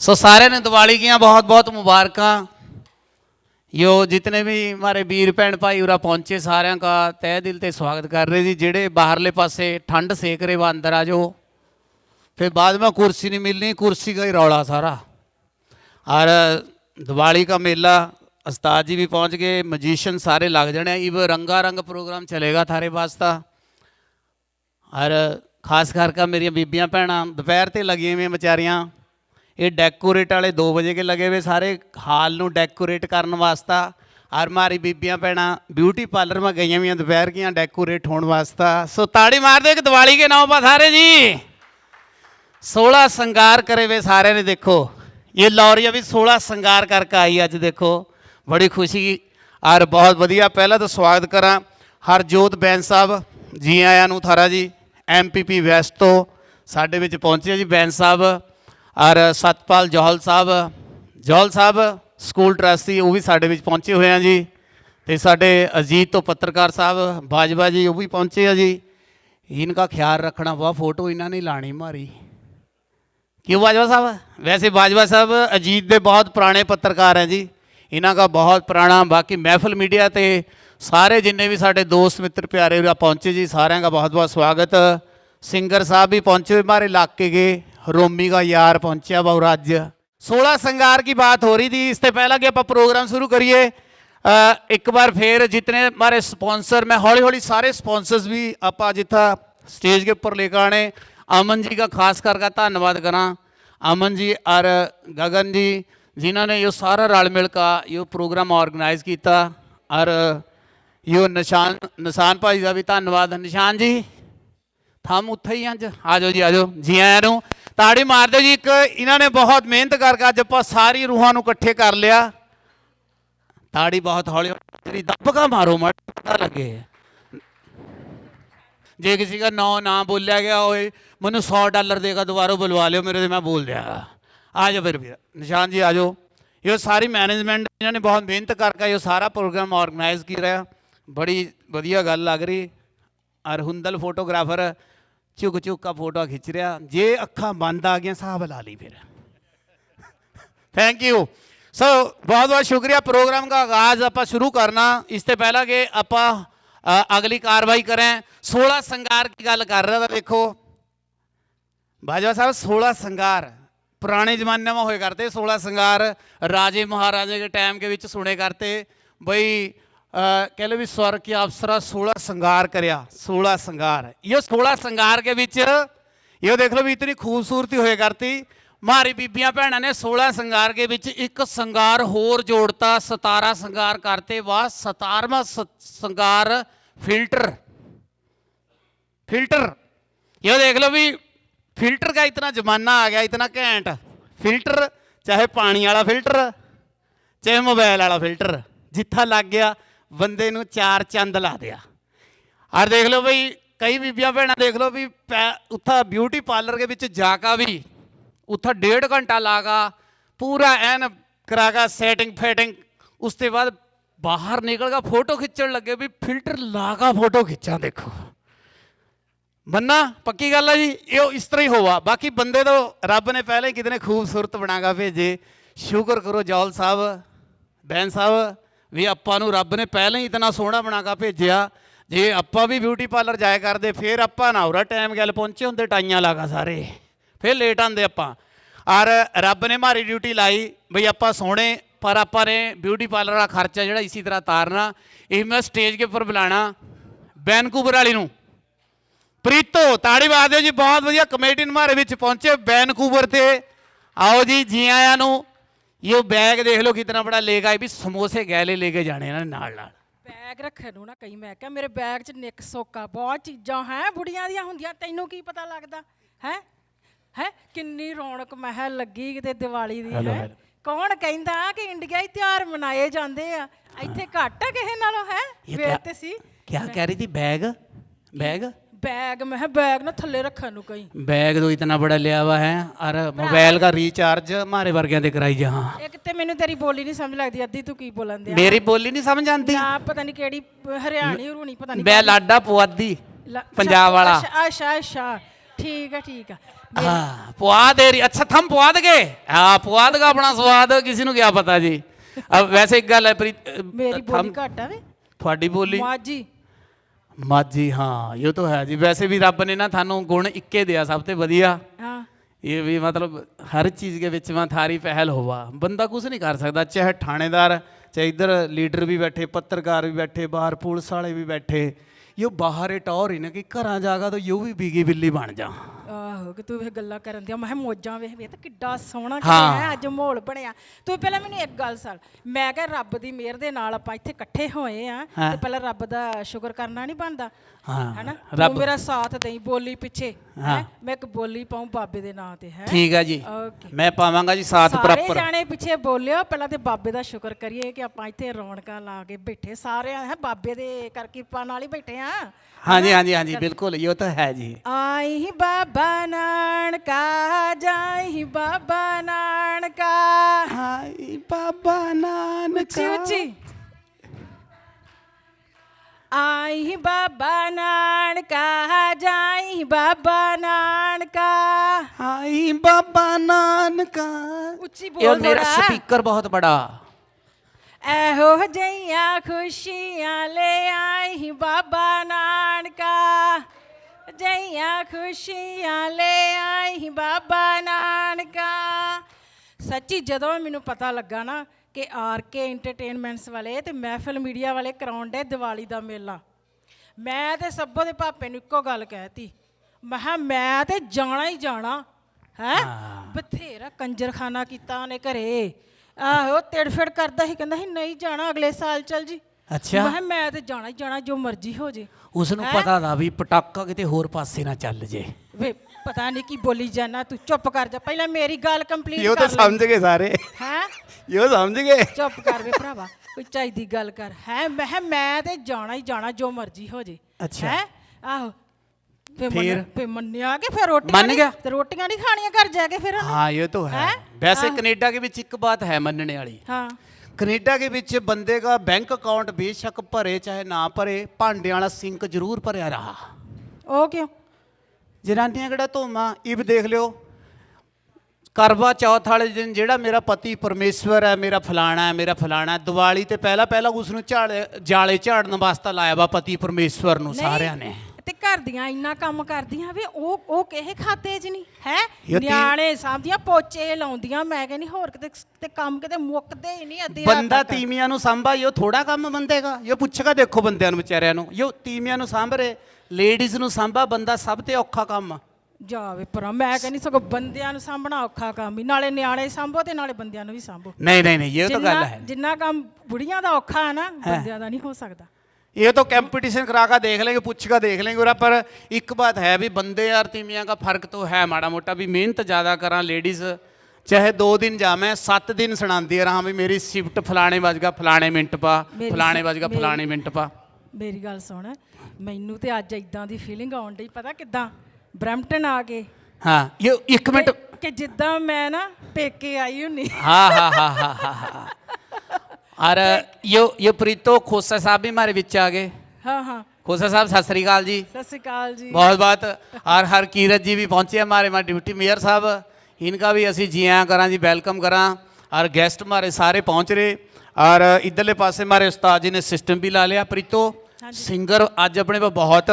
सो सारे ने दिवाली की बहुत बहुत मुबारक। यो, जितने भी हमारे भीर भैन भाई उरा पहुँचे, सारे का तय दिल से स्वागत कर रहे जी। जेडे बहरले पासे ठंड सेक रहे ਵਾ अंदर आ जाओ। फिर बाद में कुर्सी नहीं मिलनी, कुर्सी का ही रौला सारा। और दिवाली का मेला, उस्ताद जी भी पहुँच गए मजिशियन सारे लग जाने। इव रंगा रंग प्रोग्राम चलेगा थारे वास्ता। और खास करके मेरिया बीबिया भैन, दोपहर से लगी हुई बेचारियाँ। ਇਹ ਡੈਕੋਰੇਟ ਵਾਲੇ 2 ਵਜੇ ਕੇ ਲੱਗੇ ਹੋਏ ਸਾਰੇ ਹਾਲ ਨੂੰ ਡੈਕੋਰੇਟ ਕਰਨ ਵਾਸਤਾ। ਔਰ ਮਾਰੀ ਬੀਬੀਆਂ ਭੈਣਾਂ ਬਿਊਟੀ ਪਾਰਲਰ ਮਾ ਗਈਆਂ ਹੋਈਆਂ ਦੁਪਹਿਰ ਕੀਆਂ ਡੈਕੋਰੇਟ ਹੋਣ ਵਾਸਤਾ। ਸੋ ਤਾੜੀ ਮਾਰ ਦਿਓ ਇੱਕ ਦੀਵਾਲੀ ਕੇ ਨਾਮ ਪਾ ਸਾਰੇ ਜੀ। 16 ਸ਼ਿੰਗਾਰ ਕਰੇ ਵੇ ਸਾਰਿਆਂ ਨੇ ਦੇਖੋ। ਇਹ ਲੌਰੀਆ ਵੀ 16 ਸ਼ਿੰਗਾਰ ਕਰਕੇ ਆਈ ਅੱਜ ਦੇਖੋ। ਬੜੀ ਖੁਸ਼ੀ। ਔਰ ਬਹੁਤ ਵਧੀਆ। ਪਹਿਲਾਂ ਤਾਂ ਸਵਾਗਤ ਕਰਾਂ ਹਰਜੋਤ ਬੈਂਸ ਸਾਹਿਬ। ਜੀ ਆਇਆਂ ਨੂੰ ਥਾਰਾ ਜੀ ਐਮਪੀਪੀ ਵੈਸਟ ਤੋਂ। ਸਾਡੇ ਵਿੱਚ ਪਹੁੰਚੇ ਜੀ ਬੈਂਸ ਸਾਹਿਬ। ਔਰ ਸਤਪਾਲ ਜੋਹਲ ਸਾਹਿਬ ਜੋਹਲ ਸਾਹਿਬ, ਸਕੂਲ ਟਰਸਟੀ ਉਹ ਵੀ ਸਾਡੇ ਵਿੱਚ ਪਹੁੰਚੇ ਹੋਏ ਆ ਜੀ। ਤੇ ਸਾਡੇ ਅਜੀਤ ਤੋਂ ਪੱਤਰਕਾਰ ਸਾਹਿਬ, ਬਾਜਵਾ ਜੀ, ਉਹ ਵੀ ਪਹੁੰਚੇ ਆ ਜੀ। ਇਨਕਾ ਖਿਆਲ ਰੱਖਣਾ ਵਾ, ਫੋਟੋ ਇਹਨਾਂ ਨੇ ਲਾਣੀ ਮਾਰੀ। ਕਿਉਂ ਬਾਜਵਾ ਸਾਹਿਬ? ਵੈਸੇ ਬਾਜਵਾ ਸਾਹਿਬ ਅਜੀਤ ਦੇ ਬਹੁਤ ਪੁਰਾਣੇ ਪੱਤਰਕਾਰ ਹੈ ਜੀ। ਇਹਨਾਂ ਦਾ ਬਹੁਤ ਪੁਰਾਣਾ, ਬਾਕੀ ਮਹਿਫਲ ਮੀਡੀਆ ਤੇ ਸਾਰੇ ਜਿੰਨੇ ਵੀ ਸਾਡੇ ਦੋਸਤ ਮਿੱਤਰ ਪਿਆਰੇ ਉਰਾ ਪਹੁੰਚੇ ਜੀ, ਸਾਰਿਆਂ ਦਾ ਬਹੁਤ ਬਹੁਤ ਸਵਾਗਤ। ਸਿੰਗਰ ਸਾਹਿਬ ਵੀ ਪਹੁੰਚੇ ਮਾਰੇ ਇਲਾਕੇ ਕੇ ਰੋਮੀਗਾ ਯਾਰ ਪਹੁੰਚਿਆ यार ਰਾਜ। बहुराज्य सोलह संगार ਬਾਤ ਹੋ ਰਹੀ ਸੀ ਇਸ इससे ਪਹਿਲਾਂ ਕਿ ਆਪਾਂ ਪ੍ਰੋਗਰਾਮ ਸ਼ੁਰੂ ਕਰੀਏ? ਇੱਕ ਵਾਰ ਫੇਰ ਜਿਤਨੇ ਹਮਾਰੇ ਸਪਾਂਸਰ, ਮੈਂ ਹੌਲੀ ਹੌਲੀ ਸਾਰੇ ਸਪਾਂਸਰਸ ਵੀ ਆਪਾਂ ਜਿੱਥਾ ਸਟੇਜ ਦੇ ਉੱਪਰ ਲੈ ਕੇ ਆਣੇ ਅਮਨ ਜੀ ਦਾ ਖਾਸ ਕਰਕੇ ਧੰਨਵਾਦ ਕਰਾਂ। ਅਮਨ ਜੀ ਔਰ ਗਗਨ ਜੀ, ਜਿਨ੍ਹਾਂ ਨੇ ਇਹ ਸਾਰਾ ਰਲ ਮਿਲ ਕੇ ਇਹ ਪ੍ਰੋਗਰਾਮ ਆਰਗੇਨਾਈਜ਼ ਕੀਤਾ। ਔਰ ਇਹ ਨਿਸ਼ਾਨ ਨਿਸ਼ਾਨ ਭਾਈ ਦਾ ਵੀ ਧੰਨਵਾਦ। ਨਿਸ਼ਾਨ ਜੀ, ਥਮ ਉੱਥੇ ਹੀ ਅੱਜ। ਆਜੋ ਜੀ ਆਜੋ ਜੀ ਆਇਆਂ ਨੂੰ। ਤਾੜੀ ਮਾਰ ਦਿਓ ਜੀ, ਇੱਕ ਇਹਨਾਂ ਨੇ ਬਹੁਤ ਮਿਹਨਤ ਕਰਕੇ ਅੱਜ ਆਪਾਂ ਸਾਰੀ ਰੂਹਾਂ ਨੂੰ ਇਕੱਠੇ ਕਰ ਲਿਆ। ਤਾੜੀ ਬਹੁਤ ਹੌਲੀ ਹੌਲੀ ਤੇਰੀ ਦੱਬਕਾ ਮਾਰੋ, ਮੜ ਪਤਾ ਲੱਗੇ। ਜੇ ਕਿਸੇ ਦਾ ਨਾਂ ਨਾ ਬੋਲਿਆ ਗਿਆ ਹੋਏ ਮੈਨੂੰ 100 ਡਾਲਰ ਦੇਗਾ ਦੁਬਾਰਾ ਬੁਲਵਾ ਲਿਓ, ਮੇਰੇ ਤੇ ਮੈਂ ਬੋਲ ਦਿਆ ਆ ਜਾਓ ਫਿਰ ਵੀਰ ਨਿਸ਼ਾਨ ਜੀ ਆ ਜਾਓ। ਇਹ ਸਾਰੀ ਮੈਨੇਜਮੈਂਟ ਇਹਨਾਂ ਨੇ ਬਹੁਤ ਮਿਹਨਤ ਕਰਕੇ ਇਹ ਸਾਰਾ ਪ੍ਰੋਗਰਾਮ ਆਰਗੇਨਾਈਜ਼ ਕੀ ਰਿਹਾ ਬੜੀ ਵਧੀਆ ਗੱਲ ਲੱਗ ਰਹੀ। ਅਰਹੁੰਦਲ ਫੋਟੋਗ੍ਰਾਫਰ ਚੁੱਕ ਚੁੱਕ ਕਾ ਫੋਟੋ ਖਿੱਚ ਰਿਹਾ ਜੇ ਅੱਖਾਂ ਬੰਦ ਆ ਗਈਆਂ ਹਿਸਾਬ ਲਾ ਲਈ ਫਿਰ थैंक यू सो बहुत बहुत शुक्रिया प्रोग्राम का आगाज आप शुरू करना इससे पहला कि आप अगली कार्रवाई करें 16 संगार की गल कर रहा था देखो बाजवा साहब 16 संगार पुराने जमाने में होए करते 16 संगार राजे महाराजे के टाइम के विच सुने करते बई ਅ, ਕਹਿ ਲਓ ਵੀ ਸਵਰ ਕੀ ਅਫਸਰਾ 16 ਸੰਗਾਰ ਕਰਿਆ 16 ਸੰਗਾਰ। ਇਹ 16 ਸੰਗਾਰ ਕੇ ਵਿੱਚ ਇਹ ਦੇਖ ਲਓ ਵੀ ਇਤਨੀ ਖੂਬਸੂਰਤੀ ਹੋਏ ਕਰਤੀ। ਮਾਰੀ ਬੀਬੀਆਂ ਭੈਣਾਂ ਨੇ 16 ਸੰਗਾਰ ਕੇ ਵਿੱਚ ਇੱਕ ਸੰਗਾਰ ਹੋਰ ਜੋੜਤਾ 17 ਸ਼ਿੰਗਾਰ ਕਰਤੇ ਵਾ 17ਵਾਂ ਸਿੰਗਾਰ ਫਿਲਟਰ। ਫਿਲਟਰ। ਇਹ ਦੇਖ ਲਓ ਵੀ ਫਿਲਟਰ ਦਾ ਇਤਨਾ ਜ਼ਮਾਨਾ ਆ ਗਿਆ, ਇਤਨਾ ਘੈਂਟ। ਫਿਲਟਰ, ਚਾਹੇ ਪਾਣੀ ਵਾਲਾ ਫਿਲਟਰ, ਚਾਹੇ ਮੋਬਾਈਲ ਵਾਲਾ ਫਿਲਟਰ, ਜਿੱਥਾ ਲੱਗ ਗਿਆ ਬੰਦੇ ਨੂੰ ਚਾਰ ਚੰਦ ਲਾ ਦਿਆ। ਔਰ ਦੇਖ ਲਓ ਬਈ, ਕਈ ਬੀਬੀਆਂ ਭੈਣਾਂ ਦੇਖ ਲਓ ਵੀ ਪੈ- ਉੱਥਾ ਬਿਊਟੀ ਪਾਰਲਰ ਦੇ ਵਿੱਚ ਜਾ ਕੇ ਵੀ ਉੱਥਾ ਡੇਢ ਘੰਟਾ ਲਾਗਾ ਪੂਰਾ ਐਨ ਕਰਾਗਾ ਸੈਟਿੰਗ ਫੈਟਿੰਗ ਉਸ ਤੋਂ ਬਾਅਦ ਬਾਹਰ ਨਿਕਲ ਕੇ ਫੋਟੋ ਖਿੱਚਣ ਲੱਗੇ ਵੀ ਫਿਲਟਰ ਲਾਗਾ ਫੋਟੋ ਖਿੱਚਾਂ ਦੇਖੋ। ਮੰਨਾ, ਪੱਕੀ ਗੱਲ ਆ ਜੀ, ਇਹ ਇਸ ਤਰ੍ਹਾਂ ਹੀ ਹੋਵਾ ਬਾਕੀ ਬੰਦੇ ਤੋਂ ਰੱਬ ਨੇ ਪਹਿਲਾਂ ਹੀ ਕਿਤੇ ਨੇ ਖੂਬਸੂਰਤ ਬਣਾਗਾ ਭੇਜੇ। ਸ਼ੁਕਰ ਕਰੋ ਜੌਲ ਸਾਹਿਬ ਬੈਨ ਸਾਹਿਬ ਵੀ ਆਪਾਂ ਨੂੰ ਰੱਬ ਨੇ ਪਹਿਲਾਂ ਹੀ ਇਤਨਾ ਸੋਹਣਾ ਬਣਾ ਕੇ ਭੇਜਿਆ। ਜੇ ਆਪਾਂ ਵੀ ਬਿਊਟੀ ਪਾਰਲਰ ਜਾਇਆ ਕਰਦੇ, ਫੇਰ ਆਪਾਂ ਨਾ ਹੋਰਾ ਟਾਈਮ ਗੱਲ ਪਹੁੰਚੇ ਹੁੰਦੇ ਟਾਈਆਂ ਲਾਗਾ ਸਾਰੇ। ਫੇਰ ਲੇਟ ਆਂਦੇ ਆਪਾਂ। ਔਰ ਰੱਬ ਨੇ ਮਾਰੀ ਡਿਊਟੀ ਲਾਈ ਬਈ ਆਪਾਂ ਸੋਹਣੇ, ਪਰ ਆਪਾਂ ਨੇ ਬਿਊਟੀ ਪਾਰਲਰ ਦਾ ਖਰਚਾ ਜਿਹੜਾ ਇਸੇ ਤਰ੍ਹਾਂ ਤਾਰਨਾ, ਇਹ ਮੈਂ ਸਟੇਜ ਕੇ ਉੱਪਰ ਬੁਲਾਣਾ ਵੈਨਕੂਵਰ ਵਾਲੀ ਨੂੰ। ਪ੍ਰੀਤੋ, ਤਾੜੀ ਬਾਦ ਦਿਓ ਜੀ, ਬਹੁਤ ਵਧੀਆ ਕਮੇਟੀ ਨਮਾਰੇ ਵਿੱਚ ਪਹੁੰਚੇ ਵੈਨਕੂਵਰ ਤੇ। ਆਓ ਜੀ ਜੀ ਆਇਆਂ ਨੂੰ। ਇਹ ਬੈਗ ਦੇਖ ਲਓ ਕਿਤਨਾ ਬੜਾ ਲੈ ਆਏ ਵੀ ਸਮੋਸੇ ਗੈਲੇ ਲੈ ਕੇ ਜਾਣੇ ਇਹਨਾਂ ਨੇ ਨਾਲ ਨਾਲ। ਬੈਗ ਰੱਖਣ ਨੂੰ ਨਾ ਕਈ ਮੈਂ ਕਿਹਾ ਮੇਰੇ ਬੈਗ 'ਚ ਨਿੱਕ ਸੋਕਾ ਬਹੁਤ ਚੀਜ਼ਾਂ ਹੈ ਬੁੜੀਆਂ ਦੀਆਂ ਹੁੰਦੀਆਂ ਤੈਨੂੰ ਕੀ ਪਤਾ ਲੱਗਦਾ? ਹੈ? ਹੈ? ਕਿੰਨੀ ਰੌਣਕ ਮਹਿਲ ਲੱਗੀ ਕਿਤੇ ਦੀਵਾਲੀ ਦੀ ਹੈ। ਕੌਣ ਕਹਿੰਦਾ ਕਿ ਇੰਡੀਆ ਹੀ ਤਿਉਹਾਰ ਮਨਾਏ ਜਾਂਦੇ ਆ? ਇੱਥੇ ਘੱਟ ਆ ਕਿਸੇ ਨਾਲੋਂ ਹੈ? ਇਹ ਵੇਖ ਕਿਆ- ਤੇ ਸੀ ਕੀ ਕਹਿ ਰਹੀ ਥੀ ਬੈਗ ਬੈਗ ਬੈਗ ਮੈਂ ਕਿਹਾ ਬੈਗ ਨਾ ਥੱਲੇ ਰੱਖਣ ਨੂੰ ਕਈ बैग तो इतना बड़ा लिया हुआ है और मोबाइल का रिचार्ज हमारे वर्गिया दे कराई जहाँ ਇੱਕ ਤੇ ਮੈਨੂੰ ਤੇਰੀ ਬੋਲੀ ਨਹੀਂ ਸਮਝ ਲੱਗਦੀ ਅੱਧੀ ਤੂੰ ਕੀ ਬੋਲਣ ਦਿਆ मेरी बोली नहीं समझ आती ਨਾ ਪਤਾ ਨਹੀਂ ਕਿਹੜੀ ਹਰਿਆਣੀ ਹਰੂਣੀ ਪਤਾ ਨਹੀਂ मैं लाडा पुआदी ਲਾ- ਪੰਜਾਬ ਵਾਲਾ। ਅੱਛਾ ਅੱਛਾ ਅੱਛਾ ਠੀਕ ਆ ਠੀਕ ਆ ਹਾਂ ਪੁਆ ਦੇ ਰਹੀ ਅੱਛਾ ਥੰਮ ਪੁਆ ਦਗੇ ਹਾਂ ਪੁਆ ਦਗਾ ਆਪਣਾ ਸਵਾਦ ਕਿਸੇ ਨੂੰ ਕੀ ਪਤਾ ਜੀ ਅਬ ਵੈਸੇ ਇੱਕ ਗੱਲ ਹੈ ਪ੍ਰੀਤ ਅ, ਮੇਰੀ ਥੰਮ- ਬੋਲੀ ਘੱਟ ਆ ਵੇ ਤੁਹਾਡੀ ਬੋਲੀ ਮਾਜੀ ਮਾਜੀ ਹਾਂ ਇਹ ਤਾਂ ਹੈ ਜੀ। ਵੈਸੇ ਵੀ ਰੱਬ ਨੇ ਨਾ ਤੁਹਾਨੂੰ ਗੁਣ ਇੱਕੇ ਦਿਆ ਸਭ ਤੋਂ ਵਧੀਆ। ਹਾਂ। ਇਹ ਵੀ ਮਤਲਬ ਹਰ ਚੀਜ਼ ਦੇ ਵਿੱਚ ਮੈਂ ਥਾਰੀ ਪਹਿਲ ਹੋਵਾ। ਬੰਦਾ ਕੁਝ ਨਹੀਂ ਕਰ ਸਕਦਾ ਚਾਹੇ ਥਾਣੇਦਾਰ ਚਾਹੇ ਇਧਰ ਲੀਡਰ ਵੀ ਬੈਠੇ ਪੱਤਰਕਾਰ ਵੀ ਬੈਠੇ ਬਾਹਰ ਪੁਲਿਸ ਵਾਲੇ ਵੀ ਬੈਠੇ। ਯੋ ਬਾਹਰ ਇਹ ਟੌਰ ਹੀ ਨਾ ਕਿ ਘਰਾਂ ਜਾਗਾ ਤਾਂ ਯੋ ਵੀ ਬੀਗੀ ਬਿੱਲੀ ਬਣ ਜਾ। ਆਹੋ ਕਿ ਤੂੰ ਇਹ ਗੱਲਾਂ ਕਰਨ ਦਿਆ। ਮੈਂ ਕਿਹਾ ਮੋਜਾਂ ਵੇਖ ਵੇ ਤਾਂ ਕਿੱਡਾ ਸੋਹਣਾ ਹਾਂ। ਕਿਹਾ ਅੱਜ ਮਾਹੌਲ ਬਣਿਆ। ਤੂੰ ਪਹਿਲਾਂ ਮੈਨੂੰ ਇੱਕ ਗੱਲ ਸੁਣ ਮੈਂ ਕਿਹਾ ਰੱਬ ਦੀ ਮਿਹਰ ਦੇ ਨਾਲ ਆਪਾਂ ਇੱਥੇ ਇਕੱਠੇ ਹੋਏ ਆ ਹਾਂ। ਤੇ ਪਹਿਲਾਂ ਰੱਬ ਦਾ ਸ਼ੁਕਰ ਕਰਨਾ ਨਹੀਂ ਬਣਦਾ। ਹਾਂ। ਹੈਨਾ? ਰੱਬ ਤੂੰ ਮੇਰਾ ਸਾਥ ਦੇਈ ਬੋਲੀ ਪਿੱਛੇ। ਹਾਂ। ਮੈਂ ਇੱਕ ਬੋਲੀ ਪਾਉਂ ਬਾਬੇ ਦੇ ਨਾਂ ਤੇ ਹੈ? ਠੀਕ ਹੈ ਜੀ। ਓਕੇ। ਮੈਂ ਪਾਵਾਂਗਾ ਜੀ ਸਾਥ ਸਾਰੇ ਪ੍ਰੋਪਰ। ਜਾਣੇ ਪਿੱਛੇ ਬੋਲਿਓ ਪਹਿਲਾਂ ਤੇ ਬਾਬੇ ਦਾ ਸ਼ੁਕਰ ਕਰੀਏ ਕਿ ਆਪਾਂ ਇੱਥੇ ਰੌਣਕਾਂ ਲਾ ਕੇ ਬੈਠੇ। ਸਾਰੇ ਹੈ ਬਾਬੇ ਦੇ ਕਰ ਕਿਰਪਾ ਨਾਲ ਹੀ ਬੈਠੇ ਆ। ਹਾਂਜੀ ਹਾਂਜੀ ਹਾਂਜੀ ਬਿਲਕੁਲ ਇਹ ਤਾਂ ਹੈ ਜੀ। ਆਈ ਬਾਬਾ ਨਾਨਕਾ ਜਾਈ ਬਾਬਾ ਨਾਨਕਾ ਹਾਈ ਬਾਬਾ ਨਾਨਕ ਉੱਚੀ ਉੱਚੀ ਆਈ ਹੀ ਬਾਬਾ ਨਾਨਕਾ ਜਾਈ ਬਾਬਾ ਨਾਨਕਾ ਹਾਈ ਬਾਬਾ ਨਾਨਕ ਉੱਚੀ ਇਹ ਬੋਲ ਮੇਰਾ ਥੋੜਾ ਸਪੀਕਰ ਬਹੁਤ ਬੜਾ ਇਹੋ ਜਈਆਂ ਖੁਸ਼ੀਆਂ ਲੈ ਆਈ ਬਾਬਾ ਨਾਨਕਾ ਜਈਆਂ ਖੁਸ਼ੀਆਂ ਲੈ ਆਈ ਬਾਬਾ ਨਾਨਕਾ। ਸੱਚੀ ਜਦੋਂ ਮੈਨੂੰ ਪਤਾ ਲੱਗਾ ਨਾ ਕਿ ਆਰ ਕੇ ਐਂਟਰਟੇਨਮੈਂਟਸ ਵਾਲੇ ਤੇ ਮਹਿਫਿਲ ਮੀਡੀਆ ਵਾਲੇ ਕਰਾਉਣ ਦੇ ਦੀਵਾਲੀ ਦਾ ਮੇਲਾ ਮੈਂ ਤੇ ਸੱਬੋ ਦੇ ਪਾਪੇ ਨੂੰ ਇੱਕੋ ਗੱਲ ਕਹਿਤੀ ਮੈਂ ਕਿਹਾ ਮੈਂ ਤੇ ਜਾਣਾ ਹੀ ਜਾਣਾ ਹੈ? ਬਥੇਰਾ ਕੰਜਰਖਾਨਾ ਕੀਤਾ ਉਹਨੇ ਘਰੇ। ਆਹੋ ਤਿੜਫੜ ਕਰਦਾ ਸੀ ਕਹਿੰਦਾ ਸੀ ਨਹੀਂ ਜਾਣਾ ਅਗਲੇ ਸਾਲ ਚੱਲ ਜੀ। ਅੱਛਾ। ਮੈਂ ਮੈਂ ਤੇ ਜਾਣਾ ਹੀ ਜਾਣਾ ਜੋ ਮਰਜ਼ੀ ਹੋ ਜੇ। ਉਸ ਨੂੰ ਪਤਾ ਨਾ ਵੀ ਪਟਾਕਾ ਕਿਤੇ ਹੋਰ ਪਾਸੇ ਨਾ ਚੱਲ ਜੇ। ਵੇ ਪਤਾ ਨਹੀਂ ਕੀ ਬੋਲੀ ਜਾਣਾ ਤੂੰ ਚੁੱਪ ਕਰ ਜਾ। ਪਹਿਲਾਂ ਮੇਰੀ ਗੱਲ ਕੰਪਲੀਟ ਕਰ ਇਹ ਤਾਂ ਸਮਝ ਗਏ ਸਾਰੇ। ਹੈ? ਇਹ ਸਮਝ ਗਏ। ਚੁੱਪ ਕਰ ਵੇ ਭਰਾਵਾ ਕੋਈ ਚਾਹੀਦੀ ਗੱਲ ਕਰ। ਹੈ? ਮੈਂ ਮੈਂ ਤੇ ਜਾਣਾ ਹੀ ਜਾਣਾ ਜੋ ਮਰਜ਼ੀ ਹੋ ਜੇ। ਅੱਛਾ। ਹੈ? ਆਹੋ। ਫਿਰ? ਫਿਰ ਮੰਨਿਆ ਕਿ ਫਿਰ ਰੋਟੀਆਂ ਮੰਨ ਗਿਆ? ਤੇ ਰੋਟੀਆਂ ਨਹੀਂ ਖਾਣੀਆਂ ਘਰ ਜਾ ਕੇ ਫਿਰ ਹਾਂ ਇਹ ਤਾਂ ਹੈ। ਵੈਸੇ ਕੈਨੇਡਾ ਦੇ ਵਿੱਚ ਇੱਕ ਬਾਤ ਹੈ ਮੰਨਣੇ ਵਾਲੀ। ਹਾਂ। ਕੈਨੇਡਾ ਦੇ ਵਿੱਚ ਬੰਦੇ ਦਾ ਬੈਂਕ ਅਕਾਊਂਟ ਬੇਸ਼ੱਕ ਭਰੇ ਚਾਹੇ ਨਾ ਭਰੇ ਭਾਂਡਿਆਂ ਵਾਲਾ ਸਿੰਕ ਜ਼ਰੂਰ ਭਰਿਆ ਰਹਾ। ਉਹ ਕਿਉਂ? ਜਨਾਨੀਆਂ ਕਿਹੜਾ ਧੋਮਾ ਇਬ ਦੇਖ ਲਿਓ। ਕਰਵਾ ਚੌਥ ਵਾਲੇ ਦਿਨ ਜਿਹੜਾ ਮੇਰਾ ਪਤੀ ਪਰਮੇਸ਼ਵਰ ਹੈ ਮੇਰਾ ਫਲਾਣਾ ਹੈ ਮੇਰਾ ਫਲਾਣਾ ਦੀਵਾਲੀ ਤੇ ਪਹਿਲਾ ਪਹਿਲਾ ਉਸ ਨੂੰ ਝਾੜੇ ਜਾਲੇ ਝਾੜਨ ਵਾਸਤੇ ਲਾਇਆ ਵਾ ਪਤੀ ਪਰਮੇਸ਼ਵਰ ਨੂੰ ਸਾਰਿਆਂ ਨੇ। ਤੇ ਘਰ ਦੀਆਂ ਇੰਨਾ ਕੰਮ ਕਰਦੀਆਂ ਵੇ ਉਹ ਉਹ ਕਿਹੇ ਖਾਤੇ 'ਚ ਨਹੀਂ? ਹੈ? ਨਿਆਣੇ ਸਾਂਭਦੀਆਂ ਪੋਚੇ ਲਾਉਂਦੀਆਂ ਮੈਂ ਕਹਿੰਦੀ ਹੋਰ ਕਿਤੇ ਤੇ ਕੰਮ ਕਿਤੇ ਮੁੱਕਦੇ ਹੀ ਨਹੀਂ ਅੱਧੀ ਰਾਤ ਬੰਦਾ ਤੱਕ। ਤੀਵੀਆਂ ਨੂੰ ਸਾਂਭਾ ਇਹ ਥੋੜਾ ਕੰਮ ਬੰਦੇਗਾ। ਇਹ ਪੁੱਛਗਾ ਦੇਖੋ ਬੰਦਿਆਂ ਨੂੰ ਵਿਚਾਰਿਆਂ ਨੂੰ। ਇਹ ਤੀਵੀਆਂ ਨੂੰ ਸਾਂਭ ਰਹੇ ਲੇਡੀਜ਼ ਨੂੰ ਸਾਂਭਾ ਬੰਦਾ ਸਭ ਤੇ ਔਖਾ ਕੰਮ ਆ। ਜਾਵੇ ਪਰ ਮੈਂ ਕਹਿੰਦੀ ਸਗੋਂ ਬੰਦਿਆਂ ਨੂੰ ਸਾਂਭਣਾ ਔਖਾ ਕੰਮ ਹੀ ਨਾਲੇ ਨਿਆਣੇ ਸਾਂਭੋ ਤੇ ਨਾਲੇ ਬੰਦਿਆਂ ਨੂੰ ਵੀ ਸਾਂਭੋ। ਨਹੀਂ ਨਹੀਂ ਨਹੀਂ ਇਹ ਤਾਂ ਗੱਲ ਜਿੰਨਾ ਹੈ। ਜਿੰਨਾ ਕੰਮ ਬੁੜੀਆਂ ਦਾ ਔਖਾ ਹੈ ਨਾ ਬੰਦਿਆਂ ਦਾ ਨਹੀਂ ਹੋ ਸਕਦਾ। ये तो कंपटीशन करा कर देख लेंगे पूछ कर देख लेंगे और पर एक बात है भी बंदे और तीमियां का फर्क तो है माड़ा मोटा भी मेहनत ज़्यादा करा लेडीज़ चाहे दो दिन जामे सत्त दिन सुनाती है रहा भी मेरी शिफ्ट फलाने बज गया फलाने मिनट पा मेरी फलाने स- बज गया मेरी- फलाने मिनट पा ਮੇਰੀ ਗੱਲ ਸੁਣ ਮੈਨੂੰ ਤੇ ਅੱਜ ਇਦਾਂ ਦੀ ਫੀਲਿੰਗ ਆਉਣ ਡਈ ਪਤਾ ਕਿਦਾਂ ਬ੍ਰੈਂਪਟਨ ਆ ਕੇ हाँ ये एक मिनट ਕਿ- ਕਿ ਜਿੱਦਾਂ ਮੈਂ ਨਾ ਪੇਕੇ ਆਈ ਹੁੰਨੀ हाँ हाँ हाँ हाँ हाँ ਔਰ ਯੋ ਯੋ ਪ੍ਰੀਤੋ ਖੋਸਾ ਸਾਹਿਬ ਵੀ ਮਾਰੇ ਵਿੱਚ ਆ ਗਏ। ਹਾਂ ਹਾਂ। ਖੋਸਾ ਸਾਹਿਬ ਸਤਿ ਸ੍ਰੀ ਅਕਾਲ ਜੀ। ਸਤਿ ਸ੍ਰੀ ਅਕਾਲ ਜੀ। ਬਹੁਤ ਬਹੁਤ। ਔਰ ਹਰਕੀਰਤ ਜੀ ਵੀ ਪਹੁੰਚੇ ਮਾਰੇ ਮਾ ਡਿਊਟੀ ਮੇਅਰ ਸਾਹਿਬ। ਇਨਕਾ ਵੀ ਅਸੀਂ ਜੀ ਆਇਆਂ ਕਰਾਂ ਜੀ ਵੈਲਕਮ ਕਰਾਂ। ਔਰ ਗੈਸਟ ਮਾਰੇ ਸਾਰੇ ਪਹੁੰਚ ਰਹੇ। ਔਰ ਇਧਰਲੇ ਪਾਸੇ ਮਾਰੇ ਉਸਤਾਦ ਜੀ ਨੇ ਸਿਸਟਮ ਵੀ ਲਾ ਲਿਆ ਪ੍ਰੀਤੋ। ਸਿੰਗਰ ਅੱਜ ਆਪਣੇ ਬਹੁਤ।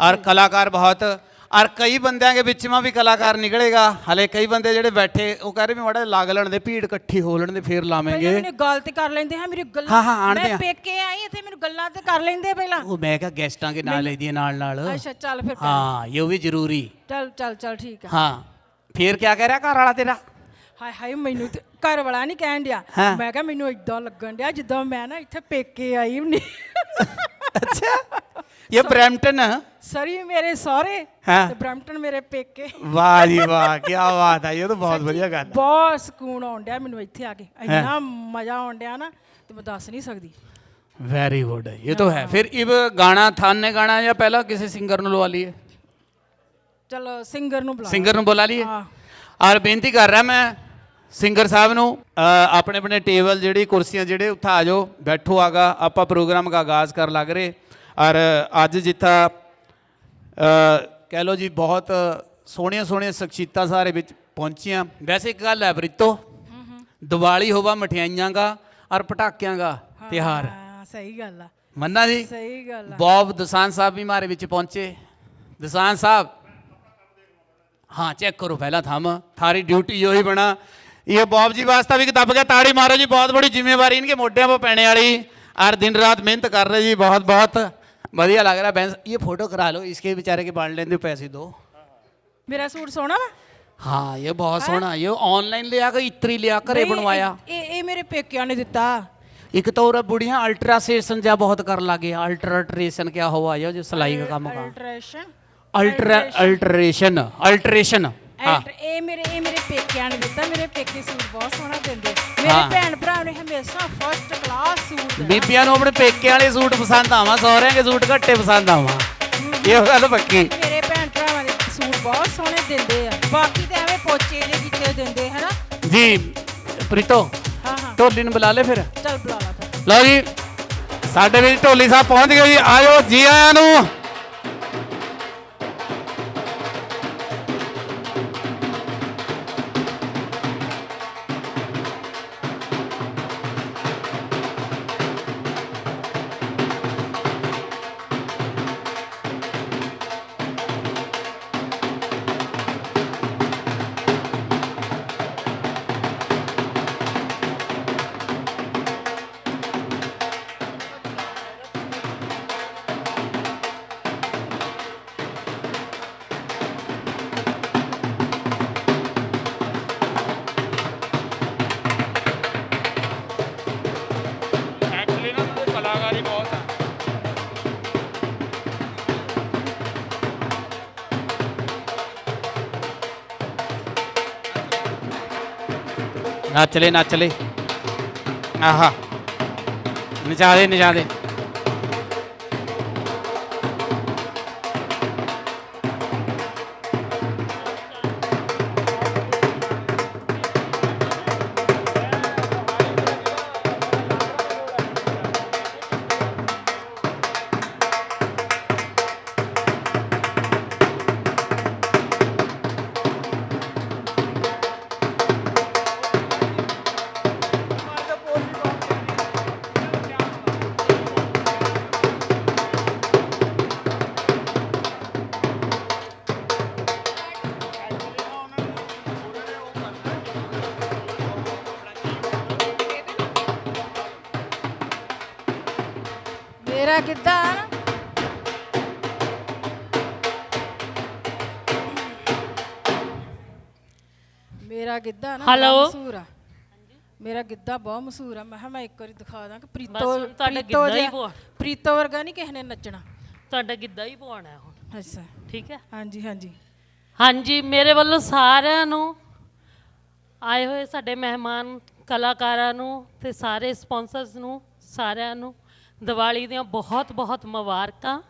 ਔਰ ਕਲਾਕਾਰ ਬਹੁਤ। ਔਰ ਕਈ ਬੰਦਿਆਂ ਦੇ ਵਿੱਚ ਵੀ ਕਲਾਕਾਰ ਨਿਕਲੇਗਾ। ਹਲੇ ਕਈ ਬੰਦੇ ਜਿਹੜੇ ਬੈਠੇ ਉਹ ਕਹਿ ਰਹੇ ਵੀ ਮਾੜਾ ਲੱਗ ਲੈਣ ਦੇ ਭੀੜ ਇਕੱਠੀ ਹੋ ਲੈਣ ਦੇ ਫੇਰ ਲਾਵਾਂਗੇ। ਮੈਨੂੰ ਗੱਲ ਤੇ ਕਰ ਲੈਂਦੇ ਹਾਂ ਮੇਰੀ ਗੱਲ ਹਾਂ, ਹਾਂ, ਦੇ ਮੈਂ ਆ। ਪੇਕੇ ਆਈ ਇੱਥੇ ਮੈਨੂੰ ਗੱਲਾਂ ਤੇ ਕਰ ਲੈਂਦੇ ਪਹਿਲਾਂ। ਉਹ ਮੈਂ ਕਿਹਾ ਗੈਸਟਾਂ ਕੇ ਨਾਲ ਲੈਦੀ ਨਾਲ ਨਾਲ। ਅੱਛਾ ਚੱਲ ਫਿਰ ਹਾਂ ਇਹ ਵੀ ਜ਼ਰੂਰੀ। ਚੱਲ ਚੱਲ ਚੱਲ ਠੀਕ ਆ। ਹਾਂ ਫੇਰ ਕੀ ਕਹਿ ਰਿਹਾ ਘਰ ਵਾਲਾ ਤੇਰਾ? ਹਾਏ ਹਾਏ ਮੈਨੂੰ ਤੇ ਘਰ ਵਾਲਾ ਨਹੀਂ ਕਹਿਣ ਡਿਆ। ਹਾਂ। ਮੈਂ ਕਿਹਾ ਮੈਨੂੰ ਇਦਾਂ ਲੱਗਣ ਡਿਆ ਜਿੱਦਾਂ ਮੈਂ ਨਾ ਇੱਥੇ ਪੇਕੇ ਆਈ ਹੁੰਨੀ ਅੱਛਾ ਇਹ ਬ੍ਰੈਂਪਟਨ ਸਰੀ ਮੇਰੇ ਸਹੁਰੇ ਹਾਂ। ਤੇ ਬ੍ਰੈਂਪਟਨ ਮੇਰੇ ਪੇਕੇ ਵਾਹ ਜੀ ਵਾਹ ਕੀ ਬਾਤ ਹੈ ਇਹ ਤਾਂ ਬਹੁਤ ਵਧੀਆ ਗੱਲ ਹੈ ਬਹੁਤ ਸਕੂਨ ਆਉਣ ਡਿਆ ਮੈਨੂੰ ਇੱਥੇ ਆ ਕੇ ਇੰਨਾ ਮਜ਼ਾ ਆਉਣ ਡਿਆ ਨਾ ਤੇ ਮੈਂ ਦੱਸ ਨਹੀਂ ਸਕਦੀ वेरी गुड ये तो है फिर इब गाना थान ने गाना या पहला किसी सिंगर ਨੂੰ ਲਵਾ ਲਈਏ ਚਲੋ ਸਿੰਗਰ ਨੂੰ ਬੁਲਾ ਸਿੰਗਰ ਨੂੰ ਬੁਲਾ ਲਈਏ ਹਾਂ ਔਰ ਬੇਨਤੀ ਕਰ ਰਿਹਾ ਮੈਂ ਸਿੰਗਰ ਸਾਹਿਬ ਨੂੰ ਆਪਣੇ ਆਪਣੇ ਟੇਬਲ ਜਿਹੜੀ ਕੁਰਸੀਆਂ ਜਿਹੜੇ ਉੱਥੇ ਆ ਜਾਓ ਬੈਠੋ ਆਗਾ ਆਪਾਂ ਪ੍ਰੋਗਰਾਮ ਦਾ ਆਗਾਜ਼ ਕਰਨ ਲੱਗ ਰਹੇ। ਔਰ ਅੱਜ ਜਿੱਥਾ ਕਹਿ ਲੋ ਜੀ ਬਹੁਤ ਸੋਹਣੀਆਂ ਸੋਹਣੀਆਂ ਸ਼ਖਸੀਅਤਾਂ ਸਾਰੇ ਵਿੱਚ ਪਹੁੰਚੀਆਂ। ਵੈਸੇ ਇੱਕ ਗੱਲ ਹੈ ਬ੍ਰਿਤੋ ਦੀਵਾਲੀ ਹੋਵਾ ਮਠਿਆਈਆਂ ਦਾ ਔਰ ਪਟਾਕਿਆਂ ਦਾ ਤਿਹਾਰ ਸਹੀ ਗੱਲ ਆ। ਮੰਨਾ ਜੀ? ਸਹੀ ਗੱਲ ਆ। ਬੌਬ ਦਸਾਨ ਸਾਹਿਬ ਵੀ ਮਾਰੇ ਵਿੱਚ ਪਹੁੰਚੇ। ਦਸਾਨ ਸਾਹਿਬ ਹਾਂ ਚੈੱਕ ਕਰੋ ਪਹਿਲਾਂ ਥੰਮ ਥਾਰੀ ਡਿਊਟੀ ਉਹੀ ਬਣਾ। बना ये बॉब जी वास्ता भी दब गया ताड़ी मारो जी बहुत बड़ी जिम्मेवारी इनके मोढे पर पैने वाली और दिन रात मेहनत कर रहे जी बहुत बहुत बढ़िया लग रहा है बैंस ये फोटो करा लो इसके बेचारे के बांट लेंगे पैसे दो ਮੇਰਾ ਸੂਟ ਸੋਹਣਾ ਵਾ हाँ ये बहुत सोना ये ऑनलाइन लिया कर इत्री लिया करे ਨਹੀਂ, बनवाया ਇਹ ਇਹ- ਇਹ ਮੇਰੇ ਪੇਕਿਆਂ ਨੇ ਦਿੱਤਾ एक तो और बुढ़िया अल्ट्रासेशन जा बहुत कर लगे अल्ट्राट्रेशन क्या हुआ ये जो सिलाई का काम का ਅਲਟ੍ਰੇਸ਼ਨ अल्ट्रा अल्ट्रेशन अल्ट्रेशन ਇਹ ਮੇਰੇ ਇਹ ਮੇਰੇ ਪੇਕਿਆਂ ਨੇ ਦਿੱਤਾ ਮੇਰੇ ਪੇਕੇ ਸੂਟ ਬਹੁਤ ਸੋਹਣਾ ਦਿੰਦੇ ਮੇਰੇ। ਭੈਣ ਭਰਾ ਨੇ ਹਮੇਸ਼ਾ ਫਸਟ ਕਲਾਸ ਸੂਟ ਦੇਣਾ। ਬੀਬੀਆਂ ਨੂੰ ਆਪਣੇ ਪੇਕੇ ਵਾਲੇ ਸੂਟ ਪਸੰਦ ਆਵਾਂ ਸਹੁਰਿਆਂ ਦੇ ਸੂਟ ਘੱਟੇ ਪਸੰਦ ਆਵਾਂ। ਇਹ ਗੱਲ ਪੱਕੀ। ਮੇਰੇ ਭੈਣ ਭਰਾਵਾਂ ਦੇ ਸੂਟ ਬਹੁਤ ਸੋਹਣੇ ਦਿੰਦੇ ਆ। ਬਾਕੀ ਤੇ ਐਵੇਂ ਪੋਚੇ ਜੇ ਕੀਤੇ ਦਿੰਦੇ ਹਨਾ? ਜੀ ਪ੍ਰੀਤੋ ਹਾਂ ਹਾਂ। ਢੋਲੀ ਨੂੰ ਬੁਲਾ ਲੈ ਫਿਰ। ਚੱਲ ਬੁਲਾ ਲਾ ਫਿਰ। ਲਓ ਜੀ ਸਾਡੇ ਵਿੱਚ ਢੋਲੀ ਸਾਹਿਬ ਪਹੁੰਚ ਗਏ ਜੀ। ਆਇਓ ਜੀ ਆਇਆਂ ਨੂੰ। ਨੱਚ ਲੈ ਨੱਚ ਲੈ ਆਹਾ। ਨਚਾ ਦੇ ਨਚਾ ਦੇ। Hello? ਮਸ਼ਹੂਰ ਆ। ਮੇਰਾ ਗਿੱਧਾ ਬਹੁਤ ਮਸ਼ਹੂਰ ਆ। ਮੈਂ ਕਿਹਾ ਮੈਂ ਇੱਕ ਵਾਰੀ ਦਿਖਾ ਦਾਂ ਕਿ ਪ੍ਰੀਤੋ ਹੁਣ ਤੁਹਾਡਾ ਪ੍ਰੀਤੋ ਗਿੱਧਾ ਹੀ ਜਿਹਾ-। ਪ੍ਰੀਤੋ ਵਰਗਾ ਨਹੀਂ ਕਿਸੇ ਨੇ ਨੱਚਣਾ। ਤੁਹਾਡਾ ਗਿੱਧਾ ਹੀ ਪਵਾਉਣਾ ਹੈ ਹੁਣ। ਅੱਛਾ। ਠੀਕ ਹੈ? ਹਾਂਜੀ ਹਾਂਜੀ। ਹਾਂਜੀ ਮੇਰੇ ਵੱਲੋਂ ਸਾਰਿਆਂ ਨੂੰ ਆਏ ਹੋਏ ਸਾਡੇ ਮਹਿਮਾਨ ਕਲਾਕਾਰਾਂ ਨੂੰ ਤੇ ਸਾਰੇ ਸਪਾਂਸਰਸ ਨੂੰ ਸਾਰਿਆਂ ਨੂੰ ਦੀਵਾਲੀ ਦੀਆਂ ਬਹੁਤ ਬਹੁਤ ਮੁਬਾਰਕਾਂ।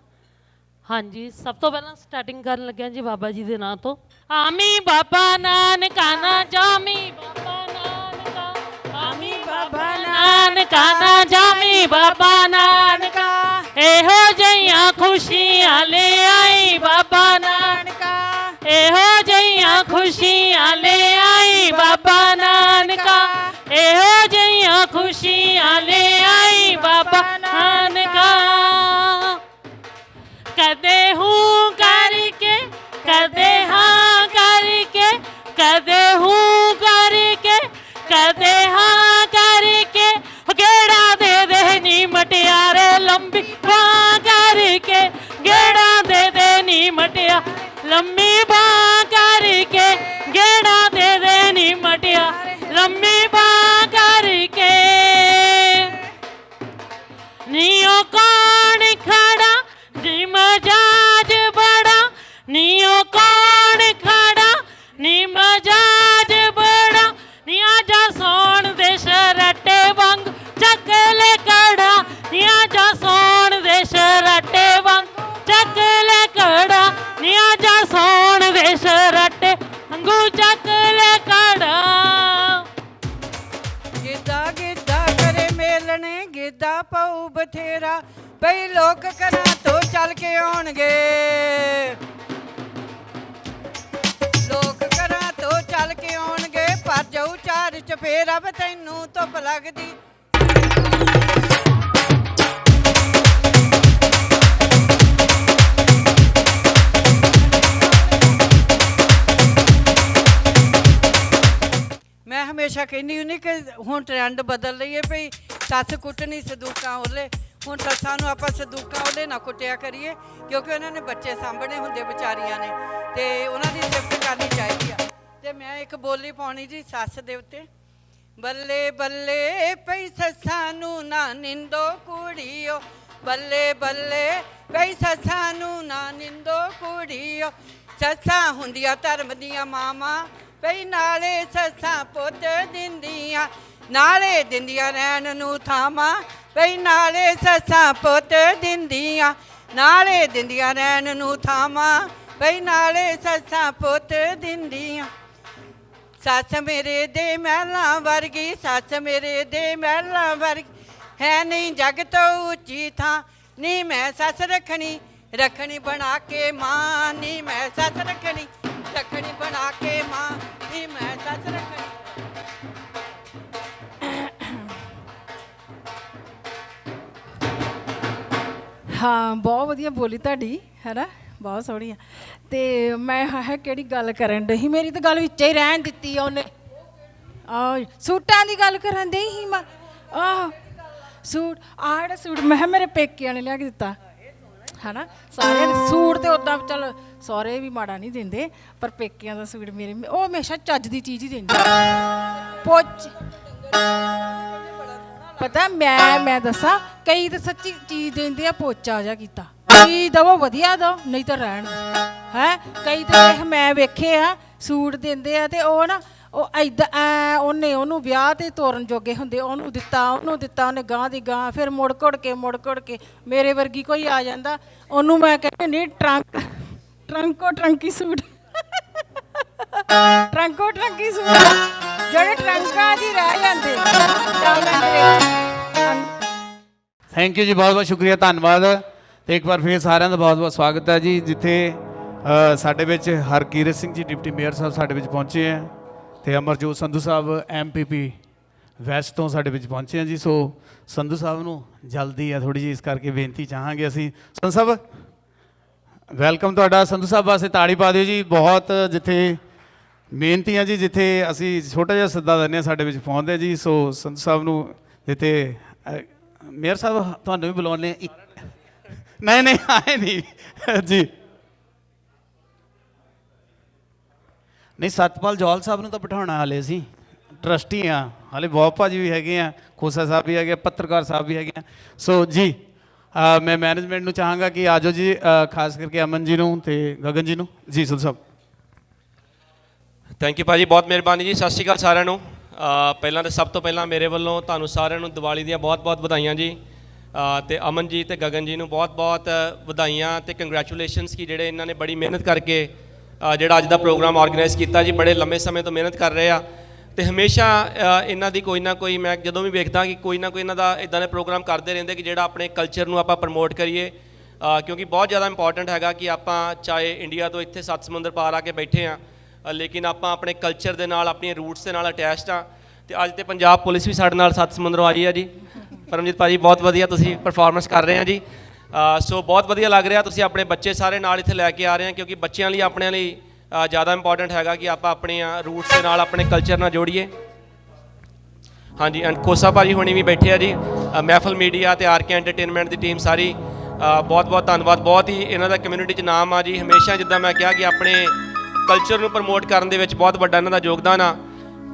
ਹਾਂਜੀ, ਸਭ ਤੋਂ ਪਹਿਲਾਂ ਸਟਾਰਟਿੰਗ ਕਰਨ ਲੱਗਿਆ ਜੀ ਬਾਬਾ ਜੀ ਦੇ ਨਾਂ ਤੋਂ। ਆਮੀ ਬਾਬਾ ਨਾਨਕਾ ਨਾ ਜਾਮੀ ਬਾਬਾ ਨਾਨਕਾ। ਆਮੀ ਬਾਬਾ ਨਾਨਕਾ ਨਾ ਜਾਮੀ ਬਾਬਾ ਨਾਨਕਾ। ਇਹੋ ਜਿਹੀਆਂ ਖੁਸ਼ੀਆਂ ਲੈ ਆਈ, ਬਾਬਾ ਨਾਨਕਾ। ਇਹੋ ਜਿਹੀਆਂ ਖੁਸ਼ੀਆਂ ਲੈ ਆਈ, ਬਾਬਾ ਨਾਨਕਾ। ਇਹੋ ਜਿਹੀਆਂ ਖੁਸ਼ੀਆਂ ਲੈ ਆਈ, ਬਾਬਾ ਨਾਨਕਾ। ਕਦੇ ਹੂੰ ਕਰਕੇ ਕਦੇ ਹਾਂ ਫੇਰ ਚਫੇਰਾ ਵੇ ਤੈਨੂੰ ਧੁੱਪ ਲੱਗਦੀ। ਮੈਂ ਹਮੇਸ਼ਾ ਕਹਿੰਦੀ ਹੁੰਦੀ ਕਿ ਹੁਣ ਟ੍ਰੈਂਡ ਬਦਲ ਰਹੀ ਹੈ ਭਈ ਸੱਸ ਕੁੱਟਣੀ ਸਦੂਕਾਂ ਉਹਲੇ। ਹੁਣ ਸੱਸਾਂ ਨੂੰ ਆਪਾਂ ਸਦੂਕਾਂ ਉਹਲੇ ਨਾ ਕੁੱਟਿਆ ਕਰੀਏ, ਕਿਉਂਕਿ ਉਹਨਾਂ ਨੇ ਬੱਚੇ ਸਾਂਭਣੇ ਹੁੰਦੇ ਵਿਚਾਰੀਆਂ ਨੇ। ਤੇ ਉਹਨਾਂ ਦੀ ਸਿਫਤ ਕਰਨੀ ਚਾਹੀਦੀ ਆ। ਤੇ ਮੈਂ ਇੱਕ ਬੋਲੀ ਪਾਉਣੀ ਜੀ ਸੱਸ ਦੇ ਉੱਤੇ। ਬੱਲੇ ਬੱਲੇ ਪਈ ਸੱਸਾਂ ਨੂੰ ਨਾ ਨਿੰਦੋ ਕੁੜੀਓ। ਬੱਲੇ ਬੱਲੇ ਪਈ ਸੱਸਾਂ ਨੂੰ ਨਾ ਨਿੰਦੋ ਕੁੜੀਓ। ਸੱਸਾਂ ਹੁੰਦੀਆਂ ਧਰਮ ਦੀਆਂ ਮਾਵਾਂ, ਪਈ ਨਾਲੇ ਸੱਸਾਂ ਪੁੱਤ ਦਿੰਦੀਆਂ। ਨਾਲੇ ਦਿੰਦੀਆਂ ਰਹਿਣ ਨੂੰ ਥਾਵਾਂ, ਪਈ ਨਾਲੇ ਸੱਸਾਂ ਪੁੱਤ ਦਿੰਦੀਆਂ। ਨਾਲੇ ਦਿੰਦੀਆਂ ਰਹਿਣ ਨੂੰ ਥਾਵਾਂ, ਪਈ ਨਾਲੇ ਸੱਸਾਂ ਪੁੱਤ ਦਿੰਦੀਆਂ। ਸੱਸ ਮੇਰੇ ਦੇ ਮਹਿਲਾਂ ਵਰਗੀ, ਸੱਸ ਮੇਰੇ ਦੇ ਮਹਿਲਾਂ ਵਰਗੀ। ਹੈ ਨਹੀਂ ਜਗ ਤੋਂ ਉੱਚੀ ਥਾਂ, ਨੀ ਮੈਂ ਸੱਸ ਰੱਖਣੀ। ਰੱਖਣੀ ਬਣਾ ਕੇ ਮਾਂ, ਨੀ ਮੈਂ ਸੱਸ ਰੱਖਣੀ। ਰੱਖਣੀ ਬਣਾ ਕੇ ਮਾਂ, ਨੀ ਮੈਂ ਸੱਸ ਰੱਖਣੀ। ਹਾਂ, ਬਹੁਤ ਵਧੀਆ ਬੋਲੀ ਤੁਹਾਡੀ, ਹੈ ਨਾ? ਬਹੁਤ ਸੋਹਣੀ ਆ। ਤੇ ਮੈਂ ਹੈ ਕਿਹੜੀ ਗੱਲ ਕਰਨ ਡਈ ਮੇਰੀ ਤਾਂ ਗੱਲ ਵਿੱਚੇ ਹੀ ਰਹਿਣ ਦਿੱਤੀ ਆ ਉਹਨੇ। ਆ ਸੂਟਾਂ ਦੀ ਗੱਲ ਕਰਨ ਡਈ ਸੀ ਮੈਂ। ਆਹ, ਸੂਟ, ਆਹ ਜਿਹੜਾ ਸੂਟ ਮੈਂ ਕਿਹਾ ਮੇਰੇ ਪੇਕਿਆਂ ਨੇ ਲਿਆ ਕੇ ਦਿੱਤਾ। ਹਨਾ? ਸਾਰੇ ਸੂਟ ਤੇ ਉਦਾਂ ਚੱਲ ਸਹੁਰੇ ਵੀ ਮਾੜਾ ਨਹੀਂ ਦਿੰਦੇ, ਪਰ ਪੇਕਿਆਂ ਦਾ ਸੂਟ ਮੇਰੇ ਉਹ ਹਮੇਸ਼ਾ ਚੱਜ ਦੀ ਚੀਜ਼ ਹੀ ਦਿੰਦੇ। ਪੋਚ ਪਤਾ ਮੈਂ ਮੈਂ ਦੱਸਾਂ, ਕਈ ਤਾਂ ਸੱਚੀ ਚੀਜ਼ ਦਿੰਦੇ ਆ, ਪੋਚਾ ਜਾ ਕੀਤਾ। ਚੀਜ਼ ਦਵੋ ਵਧੀਆ ਦੋ, ਨਹੀਂ ਤਾਂ ਰਹਿਣ ਹੈ? ਕਈ ਤਾਂ ਵੇਖ ਮੈਂ ਵੇਖੇ ਆ, ਸੂਟ ਦਿੰਦੇ ਆ ਤੇ ਉਹ ਨਾ, ਉਹ ਐਦਾਂ ਐ ਉਹਨੇ ਉਹਨੂੰ ਵਿਆਹ ਤੇ ਤੋਰਨ ਜੋਗੇ ਹੁੰਦੇ, ਉਹਨੂੰ ਦਿੱਤਾ ਉਹਨੂੰ ਦਿੱਤਾ, ਉਹਨੇ ਗਾਂ ਦੀ ਗਾਂ ਫਿਰ ਮੁੜ ਘੁੜ ਕੇ, ਮੁੜ ਘੁੜ ਕੇ ਮੇਰੇ ਵਰਗੀ ਕੋਈ ਆ ਜਾਂਦਾ। ਉਹਨੂੰ ਮੈਂ ਕਹਿੰਦੀ ਨਹੀਂ ਟਰੰਕ, ਟਰੰਕੋ ਟਰੰਕੀ ਸੂਟ। ਟਰੰਕੋ ਟਰੰਕੀ ਸੂਟ। ਜਿਹੜੇ ਟਰੰਕਾਂ ਦੀ ਰਹਿ ਜਾਂਦੇ ਡਾਲਾਂ ਦੇ ਵਿੱਚ ਥੈਂਕ ਯੂ ਜੀ ਬਹੁਤ ਬਹੁਤ ਸ਼ੁਕਰੀਆ, ਧੰਨਵਾਦ। ਤੇ ਇੱਕ ਵਾਰ ਫੇਰ ਸਾਰਿਆਂ ਦਾ ਬਹੁਤ ਬਹੁਤ ਸਵਾਗਤ ਹੈ ਜੀ, ਜਿੱਥੇ ਸਾਡੇ ਵਿੱਚ ਹਰਕੀਰਤ ਸਿੰਘ ਜੀ, ਡਿਪਟੀ ਮੇਅਰ ਸਾਹਿਬ ਸਾਡੇ ਵਿੱਚ ਪਹੁੰਚੇ ਹੈ ਤੇ ਅਮਰਜੋਤ ਸੰਧੂ ਸਾਹਿਬ ਐਮਪੀਪੀ ਵੈਸਟ ਤੋਂ ਸਾਡੇ ਵਿੱਚ ਪਹੁੰਚੇ ਆ ਜੀ, ਸੋ ਸੰਧੂ ਸਾਹਿਬ ਨੂੰ ਜਲਦੀ ਹੈ ਥੋੜੀ ਜੀ ਇਸ ਕਰਕੇ ਬੇਨਤੀ ਚਾਹਾਂਗੇ ਅਸੀਂ। ਸੰਧੂ ਸਾਹਿਬ, ਵੈਲਕਮ ਤੁਹਾਡਾ। ਸੰਧੂ ਸਾਹਿਬ ਵਾਸਤੇ ਤਾੜੀ ਪਾ ਦਿਓ ਜੀ, ਬਹੁਤ ਜਿੱਥੇ ਮਿਹਨਤੀ ਆ ਜੀ, ਜਿੱਥੇ ਅਸੀਂ ਛੋਟਾ ਜਿਹਾ ਸੱਦਾ ਦਿੰਦੇ ਹਾਂ ਸਾਡੇ ਵਿੱਚ ਪਹੁੰਚਦੇ ਜੀ, ਸੋ ਸੰਧੂ ਸਾਹਿਬ ਨੂੰ ਜਿੱਥੇ ਮੇਅਰ ਸਾਹਿਬ, ਤੁਹਾਨੂੰ ਵੀ ਬੁਲਾਉਂਦੇ ਇੱਕ ਨਹੀਂ ਨਹੀਂ ਆਏ ਨਹੀਂ। ਜੀ। ਨਹੀਂ ਸਤਪਾਲ ਜੌਲ ਸਾਹਿਬ ਨੂੰ ਤਾਂ ਬਿਠਾਉਣਾ ਹਾਲੇ ਸੀ ਟਰਸਟੀ ਆ। ਹਾਲੇ ਬਹੁਤ ਭਾਜੀ ਵੀ ਹੈਗੇ ਆ। ਖੋਸਾ ਸਾਹਿਬ ਵੀ ਹੈਗੇ ਆ, ਪੱਤਰਕਾਰ ਸਾਹਿਬ ਵੀ ਹੈਗੇ ਆ। ਸੋ ਜੀ ਮੈਂ ਮੈਨੇਜਮੈਂਟ ਨੂੰ ਚਾਹਾਂਗਾ ਕਿ ਆਜੋ ਜੀ ਖਾਸ ਕਰਕੇ ਅਮਨ ਜੀ ਨੂੰ ਤੇ ਗਗਨ ਜੀ ਨੂੰ। ਜੀ ਸੰਧੂ ਸਾਹਿਬ ਥੈਂਕ ਯੂ ਭਾਜੀ ਬਹੁਤ ਮਿਹਰਬਾਨੀ ਜੀ ਸਤਿ ਸ਼੍ਰੀ ਅਕਾਲ ਸਾਰਿਆਂ ਨੂੰ। ਪਹਿਲਾਂ ਤਾਂ ਸਭ ਤੋਂ ਪਹਿਲਾਂ ਮੇਰੇ ਵੱਲੋਂ ਤੁਹਾਨੂੰ ਸਾਰਿਆਂ ਨੂੰ ਦੀਵਾਲੀ ਦੀਆਂ ਬਹੁਤ-ਬਹੁਤ ਵਧਾਈਆਂ ਜੀ। ਤੇ ਅਮਨ ਜੀ ਤੇ ਗਗਨ ਜੀ ਨੂੰ ਬਹੁਤ-ਬਹੁਤ ਵਧਾਈਆਂ ਤੇ ਕੰਗ੍ਰੈਚੁਲੇਸ਼ਨਸ ਕਿ ਜਿਹੜੇ ਇਹਨਾਂ ਨੇ ਬੜੀ ਮਿਹਨਤ ਕਰਕੇ ਜਿਹੜਾ ਅੱਜ ਦਾ ਪ੍ਰੋਗਰਾਮ ਆਰਗੇਨਾਈਜ਼ ਕੀਤਾ ਜੀ, ਬੜੇ ਲੰਮੇ ਸਮੇਂ ਤੋਂ ਮਿਹਨਤ ਕਰ ਰਹੇ ਆ। ਤੇ ਹਮੇਸ਼ਾ ਇਹਨਾਂ ਦੀ ਕੋਈ ਨਾ ਕੋਈ, ਮੈਂ ਜਦੋਂ ਵੀ ਵੇਖਦਾ ਕਿ ਕੋਈ ਨਾ ਕੋਈ ਇਹਨਾਂ ਦਾ ਇਦਾਂ ਦੇ ਪ੍ਰੋਗਰਾਮ ਕਰਦੇ ਰਹਿੰਦੇ ਕਿ ਜਿਹੜਾ ਆਪਣੇ ਕਲਚਰ ਨੂੰ ਆਪਾਂ ਪ੍ਰਮੋਟ ਕਰੀਏ ਕਿਉਂਕਿ ਬਹੁਤ ਜ਼ਿਆਦਾ ਇੰਪੋਰਟੈਂਟ ਹੈਗਾ ਕਿ ਆਪਾਂ ਚਾਹੇ ਇੰਡੀਆ ਤੋਂ ਇੱਥੇ ਸੱਤ ਸਮੁੰਦਰ ਪਾਰ ਆ ਕੇ ਬੈਠੇ ਆ ਲੇਕਿਨ ਆਪਾਂ ਆਪਣੇ ਕਲਚਰ ਦੇ ਨਾਲ, ਆਪਣੀਆਂ ਰੂਟਸ ਦੇ ਨਾਲ ਅਟੈਚਡ ਆ। ਤੇ ਅੱਜ ਤੇ ਪੰਜਾਬ ਪੁਲਿਸ ਵੀ ਸਾਡੇ ਨਾਲ ਸੱਤ ਸਮੁੰਦਰੋਂ ਆ ਰਹੀ ਆ ਜੀ। ਪਰਮਜੀਤ ਭਾਜੀ ਬਹੁਤ ਵਧੀਆ ਤੁਸੀਂ ਪਰਫਾਰਮੈਂਸ ਕਰ ਰਹੇ ਆ ਜੀ। ਸੋ ਬਹੁਤ ਵਧੀਆ ਲੱਗ ਰਿਹਾ ਤੁਸੀਂ ਆਪਣੇ ਬੱਚੇ ਸਾਰੇ ਨਾਲ ਇੱਥੇ ਲੈ ਕੇ ਆ ਰਹੇ ਆ, ਕਿਉਂਕਿ ਬੱਚਿਆਂ ਲਈ, ਆਪਣਿਆਂ ਲਈ ਜ਼ਿਆਦਾ ਇੰਪੋਰਟੈਂਟ ਹੈਗਾ ਕਿ ਆਪਾਂ ਆਪਣੀਆਂ ਰੂਟਸ ਦੇ ਨਾਲ ਆਪਣੇ ਕਲਚਰ ਨਾਲ ਜੋੜੀਏ। ਹਾਂਜੀ ਐਂਡ ਕੋਸਾ ਭਾਜੀ ਹੁਣੀ ਵੀ ਬੈਠੇ ਆ ਜੀ। ਮਹਿਫਲ ਮੀਡੀਆ ਤੇ ਆਰਕੇ ਐਂਟਰਟੇਨਮੈਂਟ ਦੀ ਟੀਮ ਸਾਰੀ। ਬਹੁਤ ਬਹੁਤ ਧੰਨਵਾਦ। ਬਹੁਤ ਹੀ ਇਹਨਾਂ ਦਾ ਕਮਿਊਨਿਟੀ 'ਚ ਨਾਮ ਆ ਜੀ। ਹਮੇਸ਼ਾ ਜਿੱਦਾਂ ਮੈਂ ਕਿਹਾ ਕਿ ਆਪਣੇ ਕਲਚਰ ਨੂੰ ਪ੍ਰਮੋਟ ਕਰਨ ਦੇ ਵਿੱਚ ਬਹੁਤ ਵੱਡਾ ਇਹਨਾਂ ਦਾ ਯੋਗਦਾਨ ਆ।